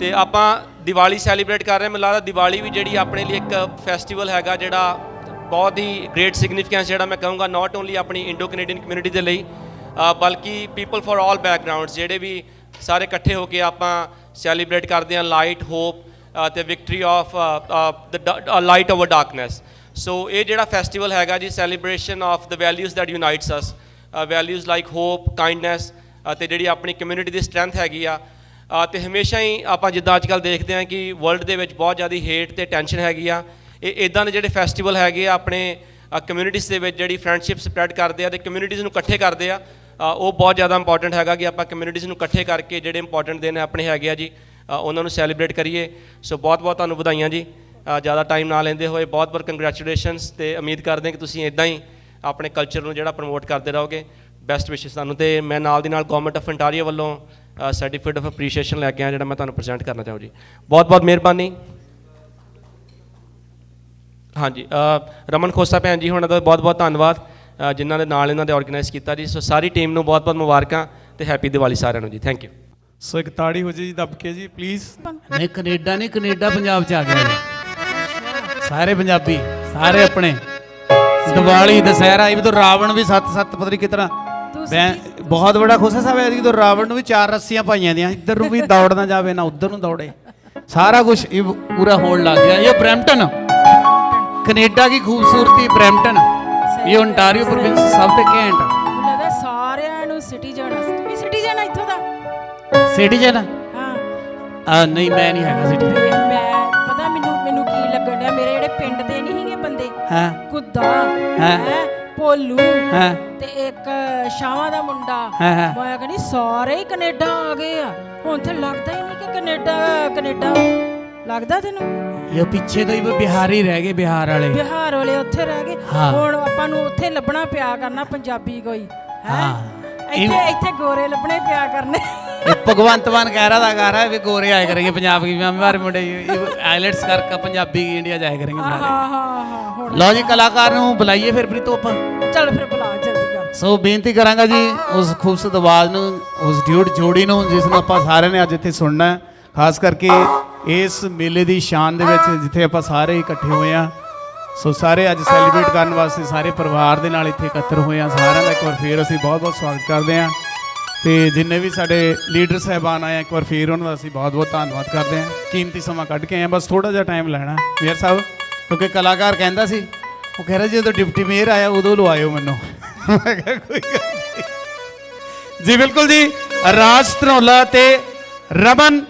ਤੇ ਆਪਾਂ ਦੀਵਾਲੀ ਸੈਲੀਬ੍ਰੇਟ ਕਰ ਰਹੇ ਮੈਨੂੰ ਲੱਗਦਾ ਦੀਵਾਲੀ ਵੀ ਜਿਹੜੀ ਆਪਣੇ ਲਈ ਇੱਕ ਫੈਸਟੀਵਲ ਹੈਗਾ, ਜਿਹੜਾ ਬਹੁਤ ਹੀ ਗ੍ਰੇਟ ਸਿਗਨੀਫਿਕੈਂਸ ਜਿਹੜਾ ਮੈਂ ਕਹੂੰਗਾ ਨਾਟ ਓਨਲੀ ਆਪਣੀ ਇੰਡੋ ਕੈਨੇਡੀਅਨ ਕਮਿਊਨਿਟੀ ਦੇ ਲਈ ਬਲਕਿ ਪੀਪਲ ਫॉर ਆਲ ਬੈਕਗ੍ਰਾਉਂਡਸ ਜਿਹੜੇ ਵੀ ਸਾਰੇ ਇਕੱਠੇ ਹੋ ਕੇ ਆਪਾਂ ਸੈਲੀਬ੍ਰੇਟ ਕਰਦੇ ਹਾਂ ਲਾਈਟ ਹੋਪ ਤੇ victory of the light over darkness so ਇਹ ਜਿਹੜਾ ਫੈਸਟੀਵਲ ਹੈਗਾ ਜੀ celebration of the values that unites us values like hope kindness ਅਤੇ ਜਿਹੜੀ ਆਪਣੀ ਕਮਿਊਨਿਟੀ ਦੀ ਸਟਰੈਂਥ ਹੈਗੀ ਆ ਤੇ ਹਮੇਸ਼ਾ ਹੀ ਆਪਾਂ ਜਿੱਦਾਂ ਅੱਜ ਕੱਲ ਦੇਖਦੇ ਹਾਂ ਕਿ ਵਰਲਡ ਦੇ ਵਿੱਚ ਬਹੁਤ ਜ਼ਿਆਦਾ ਹੇਟ ਤੇ ਟੈਨਸ਼ਨ ਹੈਗੀ ਆ। ਇਹ ਇਦਾਂ ਦੇ ਜਿਹੜੇ ਫੈਸਟੀਵਲ ਹੈਗੇ ਆ, ਆਪਣੇ ਕਮਿਊਨਿਟੀਜ਼ ਦੇ ਵਿੱਚ ਜਿਹੜੀ ਫਰੈਂਡਸ਼ਿਪ ਸਪਰੈਡ ਕਰਦੇ ਆ ਤੇ ਕਮਿਊਨਿਟੀਜ਼ ਨੂੰ ਇਕੱਠੇ ਕਰਦੇ ਆ ਉਹ ਬਹੁਤ ਜ਼ਿਆਦਾ ਇੰਪੋਰਟੈਂਟ ਹੈਗਾ ਕਿ ਆਪਾਂ ਕਮਿਊਨਿਟੀਜ਼ ਨੂੰ ਇਕੱਠੇ ਕਰਕੇ ਜਿਹੜੇ ਇੰਪੋਰਟੈਂਟ ਦਿਨ ਆਪਣੇ ਹੈਗੇ ਆ ਜੀ ਉਹਨਾਂ ਨੂੰ ਸੈਲੀਬ੍ਰੇਟ ਕਰੀਏ। ਸੋ ਬਹੁਤ ਬਹੁਤ ਤੁਹਾਨੂੰ ਵਧਾਈਆਂ ਜੀ। ਜ਼ਿਆਦਾ ਟਾਈਮ ਨਾ ਲੈਂਦੇ ਹੋਏ ਬਹੁਤ ਬਹੁਤ ਕੰਗ੍ਰੈਚੁਲੇਸ਼ਨਸ ਤੇ ਉਮੀਦ ਕਰਦੇ ਹਾਂ ਕਿ ਤੁਸੀਂ ਇਦਾਂ ਹੀ ਆਪਣੇ ਕਲਚਰ ਨੂੰ ਜਿਹੜਾ ਪ੍ਰਮੋਟ ਕਰਦੇ ਰਹੋਗੇ। ਬੈਸਟ ਵਿਸ਼ੇਸ ਤੁਹਾਨੂੰ ਤੇ ਮੈਂ ਨਾਲ ਦੀ ਨਾਲ ਗਵਰਨਮੈਂਟ ਆਫ ਅੰਟਾਰੀਓ ਵੱਲੋਂ ਸਰਟੀਫਿਕੇਟ ਆਫ ਅਪਰੀਸ਼ੀਏਸ਼ਨ ਲੈ ਕੇ ਆਇਆ ਜਿਹੜਾ ਮੈਂ ਤੁਹਾਨੂੰ ਪ੍ਰੈਜ਼ੈਂਟ ਕਰਨਾ ਚਾਹੂੰ ਜੀ। ਬਹੁਤ ਬਹੁਤ ਮਿਹਰਬਾਨੀ। ਹਾਂਜੀ ਰਮਨ ਖੋਸਾ ਭੈਣ ਜੀ ਹੁਣਾਂ ਦਾ ਬਹੁਤ ਬਹੁਤ ਧੰਨਵਾਦ ਜਿਨ੍ਹਾਂ ਦੇ ਨਾਲ ਇਹਨਾਂ ਦੇ ਆਰਗੇਨਾਈਜ਼ ਕੀਤਾ ਜੀ। ਸੋ ਸਾਰੀ ਟੀਮ ਨੂੰ ਬਹੁਤ ਬਹੁਤ ਮੁਬਾਰਕਾਂ ਤੇ ਹੈਪੀ ਦੀਵਾਲੀ ਸਾਰਿਆਂ ਨੂੰ ਜੀ। ਥੈਂਕ ਯੂ ਸੋ ਇੱਕ ਤਾੜੀ ਹੋ ਜੀ ਦੱਬ ਕੇ ਜੀ ਪਲੀਜ਼ ਨਹੀਂ ਕੈਨੇਡਾ ਨਹੀਂ ਕੈਨੇਡਾ ਪੰਜਾਬ ਚ ਆ ਗਿਆ ਸਾਰੇ ਪੰਜਾਬੀ ਸਾਰੇ ਆਪਣੇ। ਦੀਵਾਲੀ ਦਸਹਿਰਾ ਇਹ ਵੀ ਤਾਂ ਰਾਵਣ ਵੀ ਸੱਤ ਸੱਤ ਪਤਾ ਨਹੀਂ ਕਿਤਨਾ ਮੈਂ ਬਹੁਤ ਬੜਾ ਖੁਸ਼ ਸਾਹਿਬ ਹੈ ਕਿ ਰਾਵਣ ਨੂੰ ਵੀ ਚਾਰ ਰੱਸੀਆਂ ਪਾਈਆਂ ਦੀਆਂ। ਇੱਧਰ ਨੂੰ ਵੀ ਦੌੜ ਨਾ ਜਾਵੇ ਨਾ ਉੱਧਰ ਨੂੰ ਦੌੜੇ। ਸਾਰਾ ਕੁਝ ਇਹ ਪੂਰਾ ਹੋਣ ਲੱਗ ਗਿਆ। ਇਹ ਬ੍ਰੈਂਪਟਨ। ਕੈਨੇਡਾ ਦੀ ਖੂਬਸੂਰਤੀ ਬ੍ਰੈਂਪਟਨ। ਇਹ ਓਨਟਾਰੀਓ ਪ੍ਰੋਵਿੰਸ ਸਭ ਤੋਂ ਘੈਂਟ। ਲੱਗਦਾ ਸਾਰਿਆਂ ਨੂੰ ਸਿਟੀਜ਼ਨ ਤੂੰ ਵੀ ਸਿਟੀਜ਼ਨ ਇੱਥੋਂ ਦਾ? ਸਿਟੀਜ਼ਨ ਹਾਂ। ਨਹੀਂ ਮੈਂ ਨਹੀਂ ਹੈਗਾ ਸਿਟੀਜ਼ਨ। ਤੇ ਮੈਂ ਪਤਾ ਮੈਨੂੰ ਮੈਨੂੰ ਕੀ ਲੱਗਣ ਡਿਆ? ਮੇਰੇ ਜਿਹੜੇ ਪਿੰਡ ਦੇ ਨਹੀਂ ਸੀਗੇ ਬੰਦੇ। ਹਾਂ। ਕੁੱਦਾ ਹੈਂ? ਭੋਲੂ ਹਾਂ? ਤੇ ਇੱਕ ਸ਼ਾਵਾਂ ਦਾ ਮੁੰਡਾ। ਹਾਂ, ਹਾਂ। ਮੈਂ ਕਹਿੰਦੀ ਸਾਰੇ ਹੀ ਕੈਨੇਡਾ ਆ ਗਏ ਆ। ਹੁਣ ਤੇ ਲੱਗਦਾ ਹੀ ਨਹੀਂ ਕਿ ਕੈਨੇਡਾ ਕੈਨੇਡਾ। ਲੱਗਦਾ ਤੈਨੂੰ? ਇਹ ਪਿੱਛੇ ਤੋਂ ਹੀ ਬਿਹਾਰੀ ਰਹਿ ਗਏ ਬਿਹਾਰ ਵਾਲੇ। ਬਿਹਾਰ ਵਾਲੇ ਉੱਥੇ ਰਹਿ ਗਏ। ਹਾਂ। ਹੁਣ ਆਪਾਂ ਨੂੰ ਉੱਥੇ ਲੱਭਣਾ ਪਿਆ ਕਰਨਾ ਪੰਜਾਬੀ ਕੋਈ। ਹੈ? ਹਾਂ। ਇੱਥੇ ਇੱਥੇ ਗੋਰੇ ਲੱਭਣੇ ਪਿਆ ਕਰਨੇ। ਭਗਵੰਤ ਮਾਨ ਕਹਿ ਰਹਾ ਦਾ ਕਹਿ ਰਹਾ ਵੀ ਗੋਰੇ ਆਇਆ ਕਰਨਗੇ ਪੰਜਾਬ ਕੀ ਮੈਂ ਮਾਰੇ ਮੁੰਡੇ ਆਇਲਟਸ ਕਰਕੇ ਪੰਜਾਬੀ ਇੰਡੀਆ ਜਾਇਆ ਕਰਨਗੇ ਸਾਰੇ ਲਓ ਜੀ ਕਲਾਕਾਰ ਨੂੰ ਬੁਲਾਈਏ ਫਿਰ ਪ੍ਰੀਤੋ ਆਪਾਂ। ਚੱਲ ਫਿਰ ਬੁਲਾ ਜਲਦੀ ਕਰ। ਸੋ ਬੇਨਤੀ ਕਰਾਂਗਾ ਜੀ ਉਸ ਖੂਬਸੂਰਤ ਆਵਾਜ਼ ਨੂੰ ਉਸ ਡਿਊਟ ਜੋੜੀ ਨੂੰ ਜਿਸ ਨੂੰ ਆਪਾਂ ਸਾਰਿਆਂ ਨੇ ਅੱਜ ਇੱਥੇ ਸੁਣਨਾ ਖਾਸ ਕਰਕੇ ਇਸ ਮੇਲੇ ਦੀ ਸ਼ਾਨ ਦੇ ਵਿੱਚ ਜਿੱਥੇ ਆਪਾਂ ਸਾਰੇ ਇਕੱਠੇ ਹੋਏ ਆ ਸੋ ਸਾਰੇ ਅੱਜ ਸੈਲੀਬ੍ਰੇਟ ਕਰਨ ਵਾਸਤੇ ਸਾਰੇ ਪਰਿਵਾਰ ਦੇ ਨਾਲ ਇੱਥੇ ਇਕੱਤਰ ਹੋਏ ਆ ਸਾਰਿਆਂ ਦਾ ਇੱਕ ਵਾਰ ਫੇਰ ਅਸੀਂ ਬਹੁਤ ਬਹੁਤ ਸਵਾਗਤ ਕਰਦੇ ਆ ਤੇ ਜਿੰਨੇ ਵੀ ਸਾਡੇ ਲੀਡਰ ਸਹਿਬਾਨ ਆਏ ਇੱਕ ਵਾਰ ਫੇਰ ਉਹਨਾਂ ਦਾ ਅਸੀਂ ਬਹੁਤ ਬਹੁਤ ਧੰਨਵਾਦ ਕਰਦੇ ਹਾਂ। ਕੀਮਤੀ ਸਮਾਂ ਕੱਢ ਕੇ ਆਏ ਆ, ਬਸ ਥੋੜਾ ਜਿਹਾ ਟਾਈਮ ਲੈਣਾ ਮੇਅਰ ਸਾਹਿਬ, ਕਿਉਂਕਿ ਕਲਾਕਾਰ ਕਹਿੰਦਾ ਸੀ, ਉਹ ਕਹਿ ਰਿਹਾ ਜਦੋਂ ਡਿਪਟੀ ਮੇਅਰ ਆਇਆ, ਉਦੋਂ ਲਵਾਇਓ ਮੈਨੂੰ। ਮੈਂ ਕਿਹਾ, ਕੋਈ ਗੱਲ ਜੀ ਬਿਲਕੁਲ ਜੀ, ਰਾਜ ਧਨੌਲਾ ਤੇ ਰਮਨ